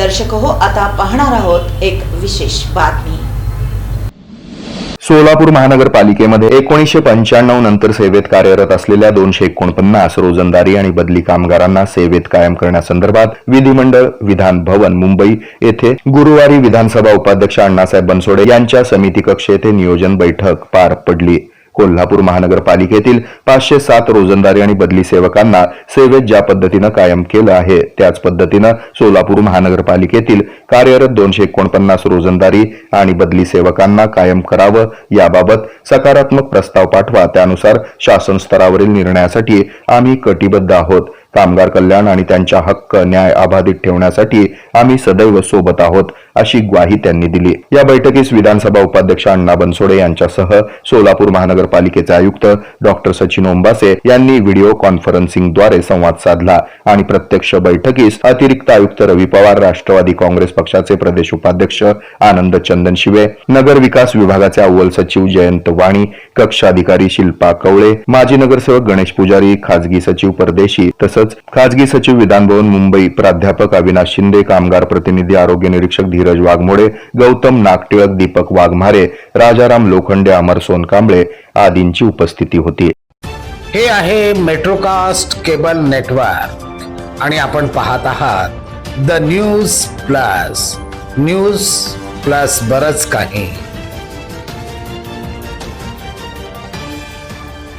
दर्शक हो आता पाहणार आहोत एक विशेष बातमी. सोलापूर महानगरपालिकेमध्ये एकोणीसशे पंच्याण्णव नंतर सेवेत कार्यरत असलेल्या दोनशे एकोणपन्नास रोजंदारी आणि बदली कामगारांना सेवेत कायम करण्यासंदर्भात विधिमंडळ विधान भवन मुंबई येथे गुरुवारी विधानसभा उपाध्यक्ष अण्णासाहेब बनसोडे यांच्या समिती कक्ष येथे नियोजन बैठक पार पडली. कोल्हापूर महानगरपालिकेतील पाचशे सात रोजंदारी आणि बदली सेवकांना सेवेत ज्या पद्धतीनं कायम केलं आहे त्याच पद्धतीनं सोलापूर महानगरपालिकेतील कार्यरत दोनशे एकोणपन्नास रोजंदारी आणि बदली सेवकांना कायम करावं याबाबत सकारात्मक प्रस्ताव पाठवा. त्यानुसार शासन स्तरावरील निर्णयासाठी आम्ही कटिबद्ध आहोत. कामगार कल्याण आणि त्यांच्या हक्क न्याय अबाधित ठेवण्यासाठी आम्ही सदैव सोबत आहोत अशी ग्वाही त्यांनी दिली. या बैठकीस विधानसभा उपाध्यक्ष अण्णा बनसोडे यांच्यासह सोलापूर महानगर महानगरपालिकेचे आयुक्त डॉक्टर सचिन ओंबासे यांनी व्हिडिओ कॉन्फरन्सिंगद्वारे संवाद साधला. आणि प्रत्यक्ष बैठकीस अतिरिक्त आयुक्त रवी पवार राष्ट्रवादी काँग्रेस पक्षाचे प्रदेश उपाध्यक्ष आनंद चंदन शिवे नगर विकास विभागाचे अव्वल सचिव जयंत वाणी कक्ष अधिकारी शिल्पा कवळे माजी नगरसेवक गणेश पुजारी खाजगी सचिव परदेशी तसंच खाजगी सचिव विधानभवन मुंबई प्राध्यापक अविनाश शिंदे कामगार प्रतिनिधी आरोग्य निरीक्षक धीरज वाघमोडे गौतम नागटिळक दीपक वाघमारे राजाराम लोखंडे अमर सोनकांबळे आदींची उपस्थिती होती. हे आहे मेट्रोकास्ट केबल नेटवर्क आणि आपण पाहत आहात the news plus news plus बरच काही.